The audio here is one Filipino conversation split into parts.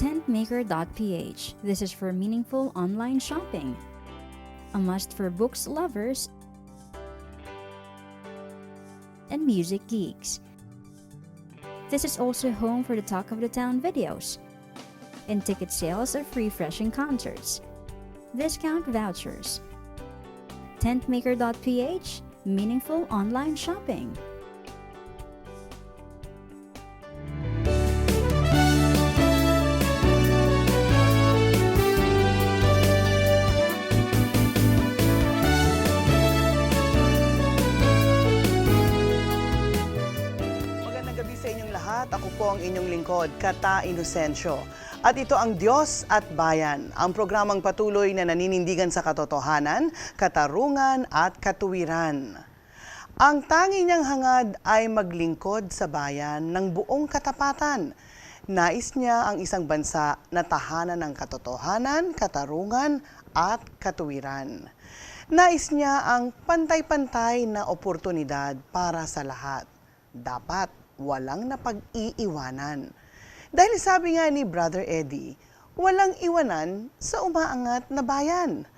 Tentmaker.ph. This is for meaningful online shopping. A must for books lovers and music geeks. This is also home for the Talk of the Town videos and ticket sales of refreshing concerts, discount vouchers. Tentmaker.ph, meaningful online shopping. Po ang inyong lingkod, Kata Inocencio. At ito ang Diyos at Bayan, ang programang patuloy na naninindigan sa katotohanan, katarungan at katuwiran. Ang tangi niyang hangad ay maglingkod sa bayan ng buong katapatan. Nais niya ang isang bansa na tahanan ng katotohanan, katarungan at katuwiran. Nais niya ang pantay-pantay na oportunidad para sa lahat. Dapat walang napag-iiwanan. Dahil sabi nga ni Brother Eddie, walang iwanan sa umaangat na bayan.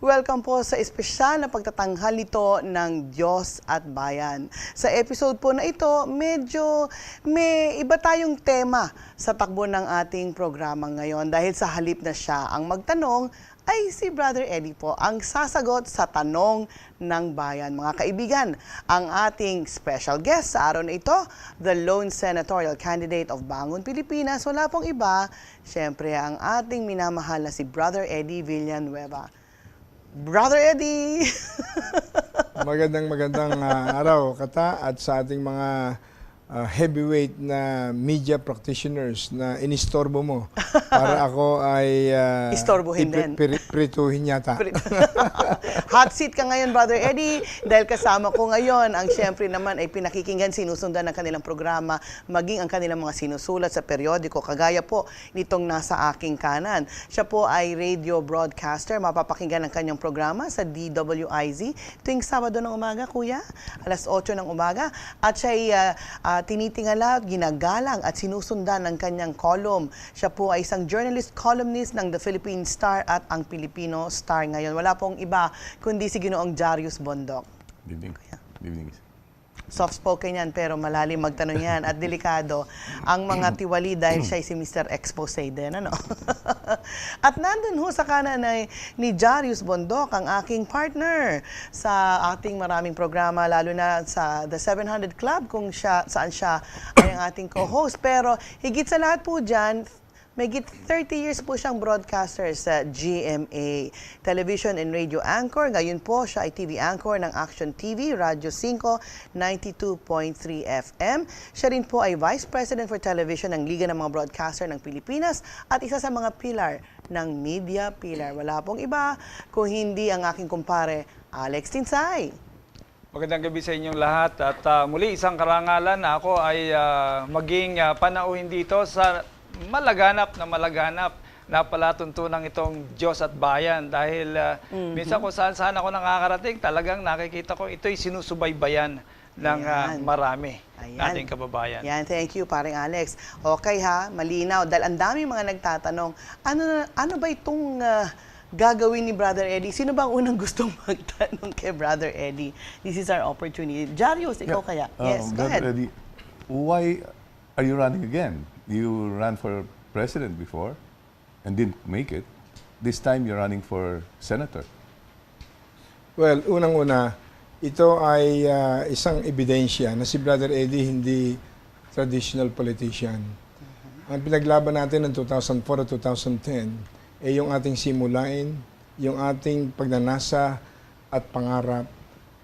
Welcome po sa espesyal na pagtatanghal nito ng Diyos at Bayan. Sa episode po na ito, medyo may iba tayong tema sa takbo ng ating programa ngayon dahil sa halip na siya ang magtanong, ay si Brother Eddie po ang sasagot sa tanong ng bayan. Mga kaibigan, ang ating special guest sa araw na ito, the lone senatorial candidate of Bangon Pilipinas, wala pong iba, syempre ang ating minamahal na si Brother Eddie Villanueva. Brother Eddie! Magandang magandang ah, araw, Kata, at sa ating mga ah, heavyweight na media practitioners na inistorbo mo para ako ay uh, Istorbohin din. prituhin yata. Hot seat ka ngayon, Brother Eddie, dahil kasama ko ngayon ang siyempre naman ay pinakikinggan, sinusundan ng kanilang programa, maging ang kanilang mga sinusulat sa periodiko, kagaya po nitong nasa aking kanan. Siya po ay radio broadcaster, mapapakinggan ang kanyang programa sa DWIZ tuwing Sabado ng umaga, kuya, alas 8 ng umaga. At siya ay ah, ah, tinitingala, ginagalang at sinusundan ng kanyang column. Siya po ay isang journalist columnist ng The Philippine Star at ang Filipino Star ngayon. Wala pong iba kundi si Ginoong Jarius Bondok. Good evening. Soft-spoken yan pero malalim magtanong yan at delikado ang mga tiwali dahil siya si Mr. Expose din. Ano? at nandun ho sa kanan ay ni Jarius Bondok, ang aking partner sa ating maraming programa, lalo na sa The 700 Club kung siya, saan siya ay ang ating co-host. Pero higit sa lahat po dyan, may git 30 years po siyang broadcaster sa GMA. Television and radio anchor. Ngayon po, siya ay TV anchor ng Action TV, Radyo 5, 92.3 FM. Siya rin po ay Vice President for Television ng Liga ng mga Broadcaster ng Pilipinas at isa sa mga pilar ng Media Pillar. Wala pong iba kung hindi ang aking kumpare, Alex Tinsay. Magandang gabi sa inyong lahat at ah, muli isang karangalan ako ay ah, maging ah, panauhin dito sa malaganap na malaganap na palatuntunang itong Diyos at Bayan dahil ah, minsan kung saan saan ako nakakarating talagang nakikita ko ito'y sinusubaybayan ng Ayan. marami Ayan. nating kababayan. Yan, thank you, paring Alex. Okay ha, malinaw. Dahil ang dami mga nagtatanong, ano, na- ano ba itong ah, gagawin ni Brother Eddie? Sino ba ang unang gustong magtanong kay Brother Eddie? This is our opportunity. Jarius, ikaw kaya? Yeah. yes, Um, go Brother ahead. Eddie, why are you running again? You ran for president before and didn't make it. This time you're running for senator. Well, unang-una, ito ay ah, isang ebidensya na si Brother Eddie hindi traditional politician. Ang pinaglaban natin ng 2004 at 2010 ay yung ating simulain, yung ating pagnanasa at pangarap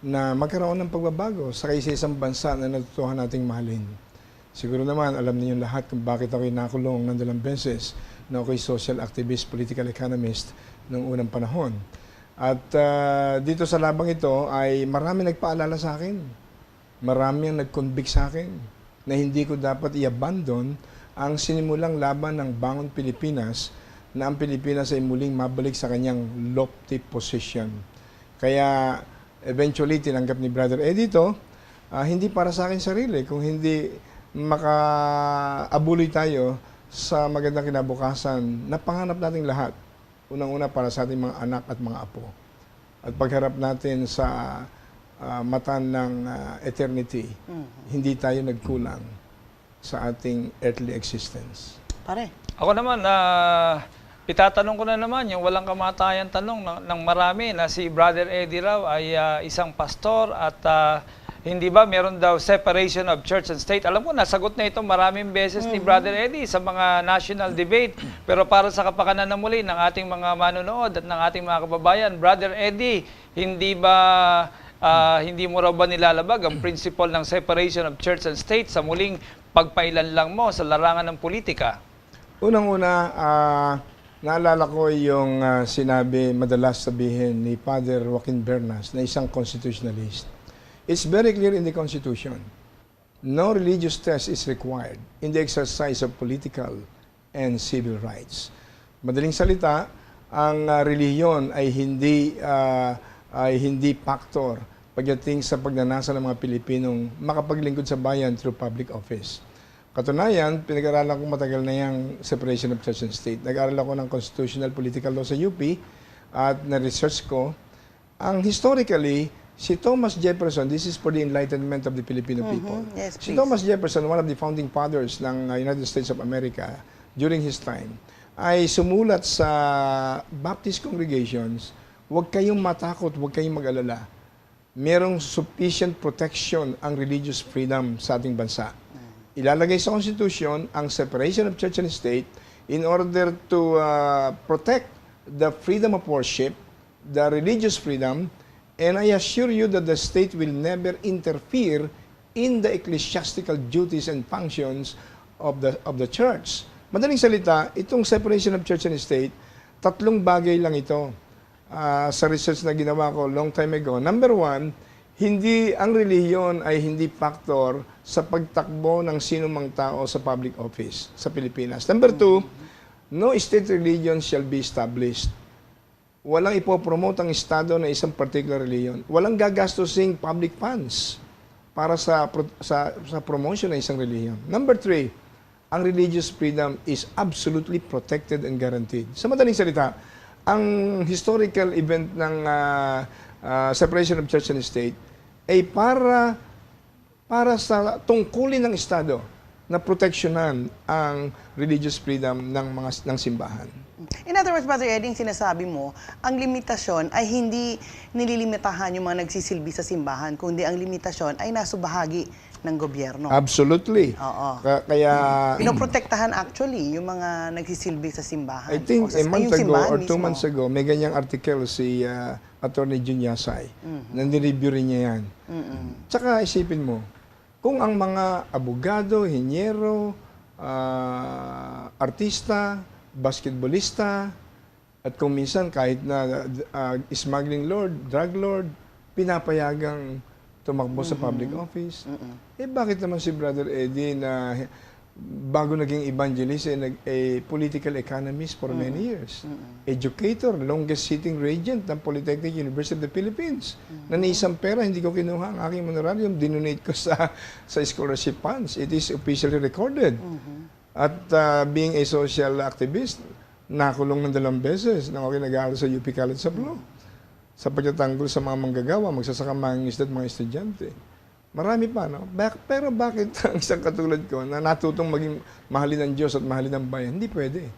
na magkaroon ng pagbabago sa isa-isang bansa na natutuhan nating mahalin. Siguro naman, alam niyo lahat kung bakit ako'y nakulong ng dalawang beses na ako'y social activist, political economist noong unang panahon. At ah, dito sa labang ito ay marami nagpaalala sa akin. Marami ang nag-convict sa akin na hindi ko dapat i-abandon ang sinimulang laban ng Bangon Pilipinas na ang Pilipinas ay muling mabalik sa kanyang lofty position. Kaya eventually tinanggap ni Brother Eddie ito, ah, hindi para sa akin sarili, kung hindi maka-abuloy tayo sa magandang kinabukasan na panganap nating lahat. Unang-una para sa ating mga anak at mga apo. At pagharap natin sa ah, mata ng ah, eternity, hindi tayo nagkulang sa ating earthly existence. Pare. Ako naman, na itatanong ko na naman yung walang kamatayan tanong ng, ng marami na si Brother Eddie raw ay ah, isang pastor at ah, hindi ba meron daw separation of church and state? Alam ko, nasagot na ito maraming beses ni Brother Eddie sa mga national debate. Pero para sa kapakanan na muli ng ating mga manonood at ng ating mga kababayan, Brother Eddie, hindi ba ah, hindi mo raw ba nilalabag ang principle ng separation of church and state sa muling pagpailan lang mo sa larangan ng politika? Unang-una, ah, naalala ko yung ah, sinabi madalas sabihin ni Father Joaquin Bernas na isang constitutionalist. It's very clear in the Constitution. No religious test is required in the exercise of political and civil rights. Madaling salita, ang ah, relihiyon ay hindi ah, ay hindi factor pagdating sa pagnanasa ng mga Pilipinong makapaglingkod sa bayan through public office. Katunayan, pinag-aralan ko matagal na yung separation of church and state. Nag-aral ako ng constitutional political law sa UP at na-research ko. Ang historically, si Thomas Jefferson, this is for the enlightenment of the Filipino people. Yes, si. Thomas Jefferson, one of the founding fathers ng uh, United States of America during his time, ay sumulat sa Baptist congregations, huwag kayong matakot, huwag kayong mag-alala. Merong sufficient protection ang religious freedom sa ating bansa. Ilalagay sa Constitution ang separation of church and state in order to uh, protect the freedom of worship, the religious freedom, and I assure you that the state will never interfere in the ecclesiastical duties and functions of the of the church. Madaling salita, itong separation of church and state, tatlong bagay lang ito ah, sa research na ginawa ko long time ago. Number one, hindi ang relihiyon ay hindi factor sa pagtakbo ng sino mang tao sa public office sa Pilipinas. Number two, no state religion shall be established. Walang ipopromote ang Estado na isang particular religion. Walang gagastusing public funds para sa, sa, sa promotion ng isang religion. Number three, ang religious freedom is absolutely protected and guaranteed. Sa madaling salita, ang historical event ng ah, ah, separation of church and state ay para para sa tungkulin ng Estado na proteksyonan ang religious freedom ng mga ng simbahan. In other words, Brother Eddie, sinasabi mo, ang limitasyon ay hindi nililimitahan yung mga nagsisilbi sa simbahan, kundi ang limitasyon ay nasa bahagi ng gobyerno. Absolutely. Oo. Ka- kaya Pinoprotektahan actually yung mga nagsisilbi sa simbahan. I think sa- a month ago or two mismo. months ago, may ganyang article si uh, Attorney Jun Yasay. na nireview rin niya yan. Tsaka isipin mo, kung ang mga abogado, hinyero, ah, artista, basketballista, at kung minsan kahit na ah, smuggling lord, drug lord, pinapayagang tumakbo sa public office. Eh bakit naman si Brother Eddie na bago naging evangelist eh, nag, eh, political economist for many years. Educator, longest sitting regent ng Polytechnic University of the Philippines. Na ni isang pera, hindi ko kinuha ang aking honorarium, dinonate ko sa, sa scholarship funds. It is officially recorded. At uh, being a social activist, nakulong ng dalawang beses nang ako nag-aaral sa UP College of Law sa pagtatanggol sa mga manggagawa, magsasaka mangingisda at mga estudyante. Marami pa, no? Bak- pero bakit ang isang katulad ko na natutong maging mahalin ng Diyos at mahalin ng bayan? Hindi pwede.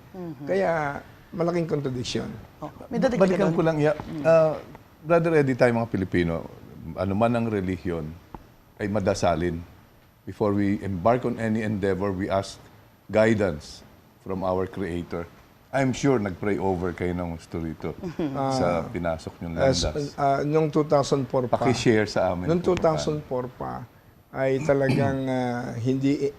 Kaya malaking contradiction. Oh, Balikan ko lang, yeah. Uh, Brother Eddie, tayo mga Pilipino, ano man ang relihiyon, ay madasalin. Before we embark on any endeavor, we ask guidance from our Creator. I'm sure nag-pray over kayo ng gusto rito sa pinasok niyong As, landas. uh, noong 2004 pa, Paki-share sa amin. noong kung paano. 2004 pa, ay talagang ah, hindi,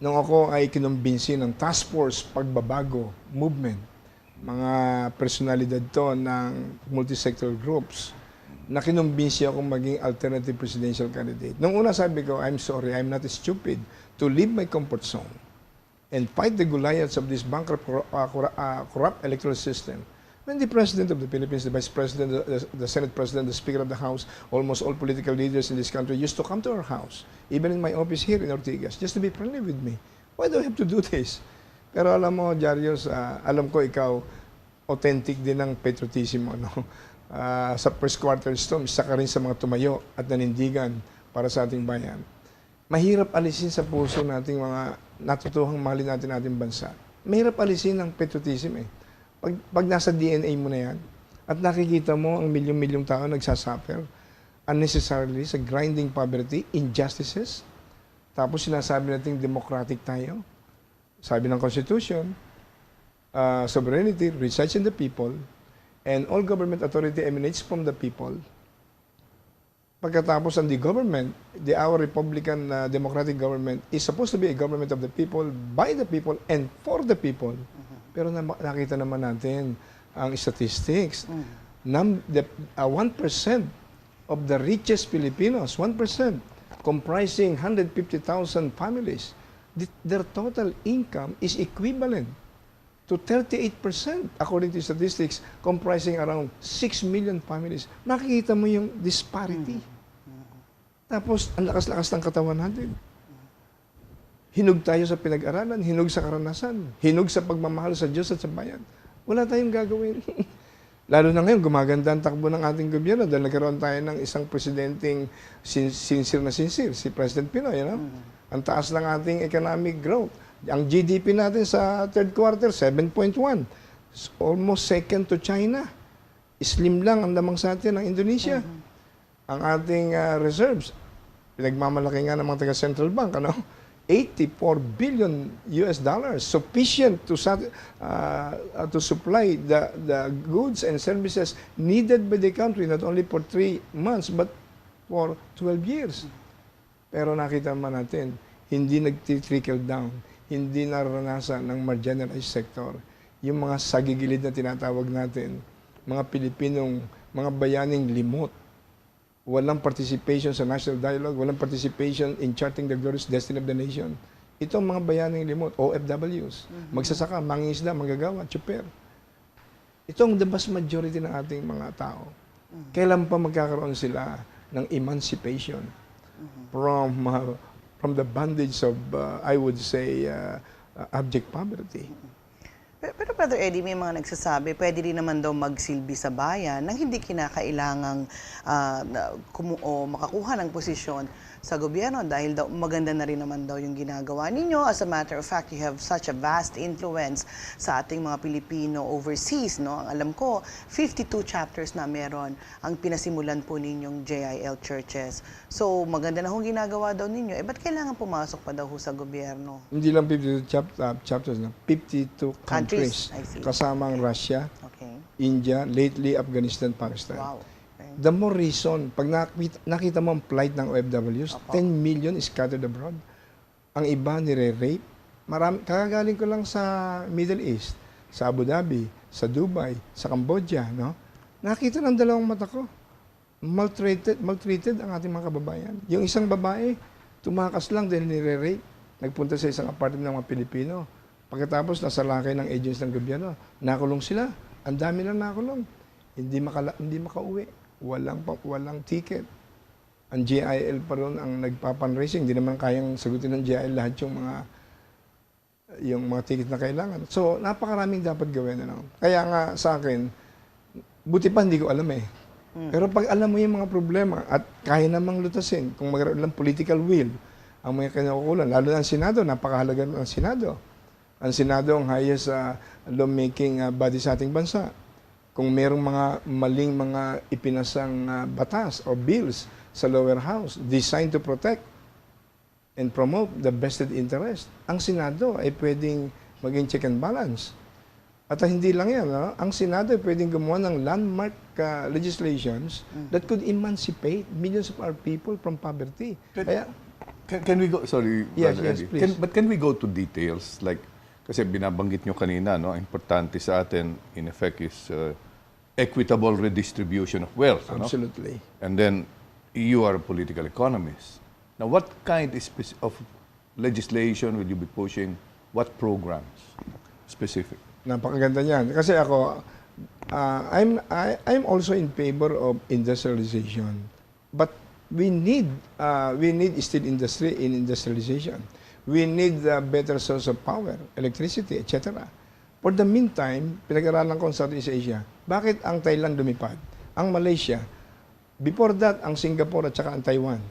nung ako ay kinumbinsi ng task force pagbabago movement, mga personalidad to ng multi-sectoral groups, na kinumbinsi ako maging alternative presidential candidate. Nung una sabi ko, I'm sorry, I'm not stupid to leave my comfort zone and fight the Goliaths of this bankrupt, uh, uh, corrupt electoral system. When the President of the Philippines, the Vice President, the, the Senate President, the Speaker of the House, almost all political leaders in this country used to come to our house, even in my office here in Ortigas, just to be friendly with me. Why do I have to do this? Pero alam mo, Jarius, ah, alam ko ikaw, authentic din ng patriotism mo. No? Ah, sa first quarter storm, isa ka rin sa mga tumayo at nanindigan para sa ating bayan. Mahirap alisin sa puso nating mga natutuhang mahalin natin ating bansa. Mahirap alisin ang patriotism eh. Pag, pag nasa DNA mo na yan, at nakikita mo ang milyong-milyong tao nagsasuffer unnecessarily sa grinding poverty, injustices, tapos sinasabi natin democratic tayo. Sabi ng Constitution, uh, sovereignty resides in the people and all government authority emanates from the people. Pagkatapos ang the government, the our Republican uh, democratic government is supposed to be a government of the people, by the people, and for the people. Pero na, nakita naman natin ang statistics. Num, the, uh, 1% of the richest Filipinos, 1%, comprising 150,000 families, th- their total income is equivalent to 38% according to statistics comprising around 6 million families. Makikita mo yung disparity. Tapos, ang lakas-lakas ng katawan natin. Hinog tayo sa pinag-aralan, hinog sa karanasan, hinog sa pagmamahal sa Diyos at sa bayan. Wala tayong gagawin. Lalo na ngayon, gumaganda ang takbo ng ating gobyerno dahil nagkaroon tayo ng isang presidenteng sin- sincere na sincere, si President Pinoy. You know? Ang taas ng ating economic growth. Ang GDP natin sa third quarter, 7.1. It's Almost second to China. Slim lang ang lamang sa atin ng Indonesia. Ang ating ah, reserves, pinagmamalaki nga ng mga taga Central Bank, ano? 84 billion US dollars sufficient to uh, uh, to supply the the goods and services needed by the country not only for three months but for 12 years. Pero nakita naman natin, hindi nag-trickle down, hindi naranasan ng marginalized sector. Yung mga sagigilid na tinatawag natin, mga Pilipinong, mga bayaning limot, walang participation sa national dialogue, walang participation in charting the glorious destiny of the nation. Ito mga bayaning limot, OFWs, magsasaka, mangingisda, manggagawa, tsuper. Ito ang the vast majority ng ating mga tao. Kailan pa magkakaroon sila ng emancipation from uh, from the bondage of, uh, I would say, uh, uh, abject poverty? Pero, Brother Eddie, may mga nagsasabi, pwede rin naman daw magsilbi sa bayan nang hindi kinakailangang ah, na- kumu- o makakuha ng posisyon sa gobyerno dahil daw maganda na rin naman daw yung ginagawa ninyo. As a matter of fact, you have such a vast influence sa ating mga Pilipino overseas. No? Ang alam ko, 52 chapters na meron ang pinasimulan po ninyong JIL churches. So maganda na hong ginagawa daw ninyo. Eh, ba't kailangan pumasok pa daw ho sa gobyerno? Hindi lang 52 chap- uh, chapters, na 52 Countries, countries, kasama ang Russia, Okay. India, lately Afghanistan, Pakistan. Wow. The more reason, pag nakita, nakita mo ang plight ng OFWs, Opo. 10 million is scattered abroad. Ang iba nire-rape. Marami, kakagaling ko lang sa Middle East, sa Abu Dhabi, sa Dubai, sa Cambodia, no? Nakita ng dalawang mata ko. Maltreated, maltreated ang ating mga kababayan. Yung isang babae, tumakas lang dahil nire-rape. Nagpunta sa isang apartment ng mga Pilipino. Pagkatapos, nasa lakay ng agents ng gobyerno. Nakulong sila. Ang dami na nakulong. Hindi, makala, hindi makauwi. Walang, pa, walang ticket. Ang GIL pa ron ang nagpapanracing. Hindi naman kayang sagutin ng GIL lahat yung mga yung mga ticket na kailangan. So, napakaraming dapat gawin. Ano? Kaya nga sa akin, buti pa hindi ko alam eh. Pero pag alam mo yung mga problema at kaya namang lutasin, kung magkaroon ng political will, ang mga kinaukulan, lalo na ang Senado, napakahalaga ng Senado. Ang Senado ang highest uh, lawmaking uh, body sa ating bansa. Kung merong mga maling mga ipinasang uh, batas or bills sa lower house designed to protect and promote the vested interest, ang Senado ay pwedeng maging check and balance. At hindi lang yan, no? ang Senado ay pwedeng gumawa ng landmark uh, legislations that could emancipate millions of our people from poverty. Can- Kaya, Can, can we go, sorry, Yes, Brother yes, Eddie. please. Can, but can we go to details? Like, kasi binabanggit nyo kanina, no, importante sa atin, in effect, is uh, equitable redistribution of wealth. absolutely. And then, you are a political economist. Now, what kind of legislation will you be pushing? What programs specific? Napakaganda niyan. Kasi ako, uh, I'm, I, I'm also in favor of industrialization. But we need, uh, we need steel industry in industrialization. We need a better source of power, electricity, etc. For the meantime, pinag-aralan ko ang Southeast Asia. Bakit ang Thailand lumipad? Ang Malaysia. Before that, ang Singapore at saka ang Taiwan.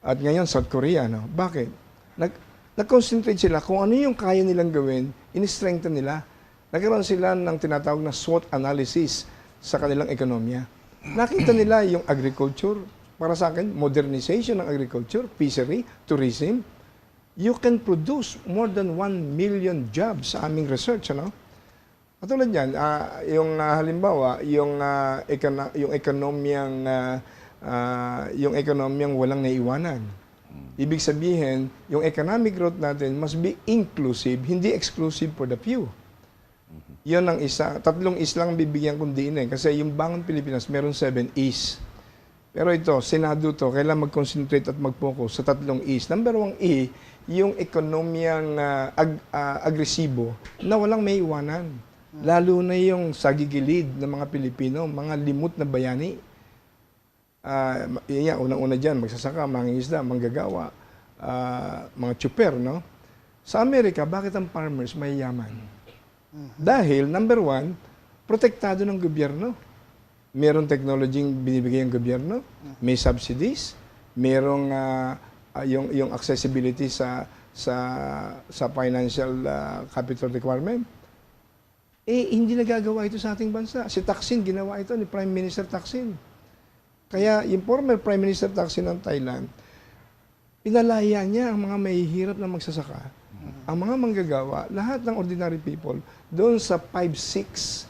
At ngayon, South Korea. No? Bakit? Nag, nag-concentrate sila kung ano yung kaya nilang gawin, in-strengthen nila. Nagkaroon sila ng tinatawag na SWOT analysis sa kanilang ekonomiya. Nakita nila yung agriculture, para sa akin, modernization ng agriculture, fishery, tourism. You can produce more than 1 million jobs sa aming research. Ano? Katulad yan, ah, yung ah, halimbawa, yung, ah, ekono- yung ekonomiyang ah, ah, yung ekonomiyang walang naiwanan. Ibig sabihin, yung economic growth natin must be inclusive, hindi exclusive for the few. Yun ang isa. Tatlong is lang bibigyan kong diin eh. Kasi yung Bangon Pilipinas, meron seven is. Pero ito, Senado to, kailangan mag-concentrate at mag-focus sa tatlong is. Number one E, yung ekonomiyang ah, ag- ah, agresibo na walang may iwanan. Lalo na yung sagigilid ng mga Pilipino, mga limot na bayani. Ah, ma- yun yan, unang-una dyan, magsasaka, mangingisda, manggagawa, ah, mga chuper, no? Sa Amerika, bakit ang farmers mayayaman? Dahil, number one, protektado ng gobyerno. Merong technology binibigay ng gobyerno, may subsidies, merong ah, ah, yung, yung accessibility sa sa sa financial ah, capital requirement. Eh, hindi nagagawa ito sa ating bansa. Si Taksin, ginawa ito ni Prime Minister Taksin. Kaya yung former Prime Minister Taksin ng Thailand, pinalaya niya ang mga mahihirap na magsasaka, ang mga manggagawa, lahat ng ordinary people, doon sa 5-6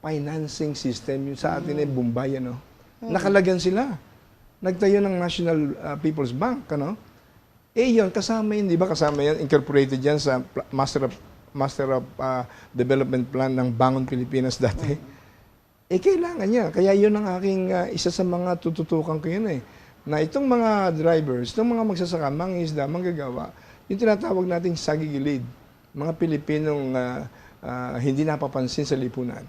financing system, yung sa atin ay Bombay, ano? Nakalagan sila. Nagtayo ng National uh, People's Bank, ano? Eh yun, kasama yun, di ba? Kasama yan, incorporated yan sa Master of, Master of uh, Development Plan ng Bangon Pilipinas dati. Eh, kailangan niya. Kaya yun ang aking uh, isa sa mga tututukan ko yun eh. Na itong mga drivers, itong mga magsasaka, mga isda, manggagawa, yung tinatawag nating sagigilid, mga Pilipinong uh, uh, hindi napapansin sa lipunan,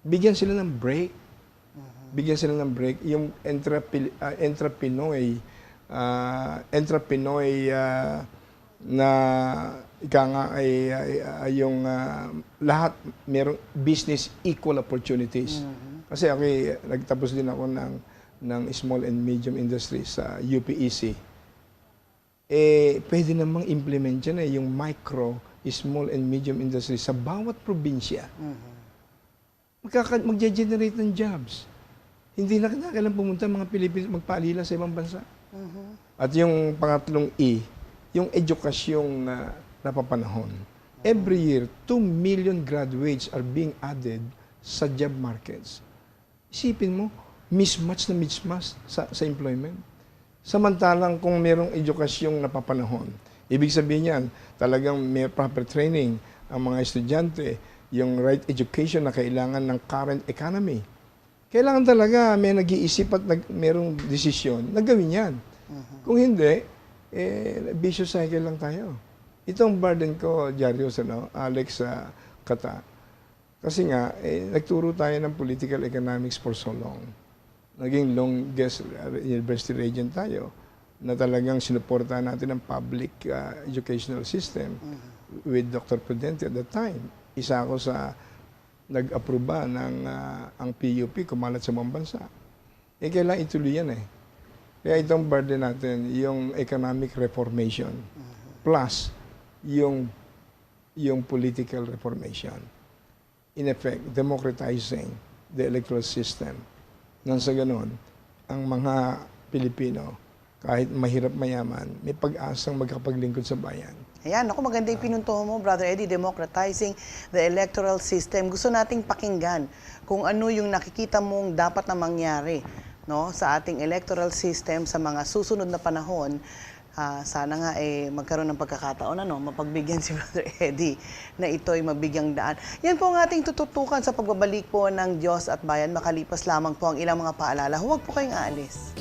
bigyan sila ng break. Bigyan sila ng break. Yung uh, entrepinoy, uh, entrepinoy uh, na ika nga ay, ay- ay yung ah, lahat merong business equal opportunities. Kasi ako eh, nagtapos din ako ng ng small and medium industry sa UPEC. Eh pwede namang implement yan eh yung micro, small and medium industry sa bawat probinsya. Magkaka magge-generate ng jobs. Hindi na kailangan pumunta mga Pilipinos magpaalila sa ibang bansa. At yung pangatlong E, yung edukasyong uh, napapanahon. Every year, 2 million graduates are being added sa job markets. Isipin mo, mismatch na mismatch sa, sa employment. Samantalang kung merong edukasyong napapanahon, ibig sabihin yan, talagang may proper training ang mga estudyante, yung right education na kailangan ng current economy. Kailangan talaga may nag-iisip at nag, merong desisyon na gawin yan. Kung hindi, eh, vicious cycle lang tayo. Itong burden ko, Jarius, ano, Alex sa Kata, kasi nga, eh, nagturo tayo ng political economics for so long. Naging longest uh, university regent tayo na talagang sinuportahan natin ang public uh, educational system with Dr. Prudente at the time. Isa ako sa nag-aproba ng uh, ang PUP kumalat sa mga bansa. Eh, kailangan ituloy yan eh. Kaya itong burden natin, yung economic reformation plus yung yung political reformation. In effect, democratizing the electoral system. Nang sa ganon, ang mga Pilipino, kahit mahirap mayaman, may pag-asang magkapaglingkod sa bayan. Ayan, ako maganda yung pinunto mo, Brother Eddie, democratizing the electoral system. Gusto nating pakinggan kung ano yung nakikita mong dapat na mangyari no, sa ating electoral system sa mga susunod na panahon. Ah, sana nga eh, magkaroon ng pagkakataon ano, mapagbigyan si Brother Eddie na ito'y mabigyang daan. Yan po ang ating tututukan sa pagbabalik po ng Diyos at Bayan. Makalipas lamang po ang ilang mga paalala. Huwag po kayong aalis.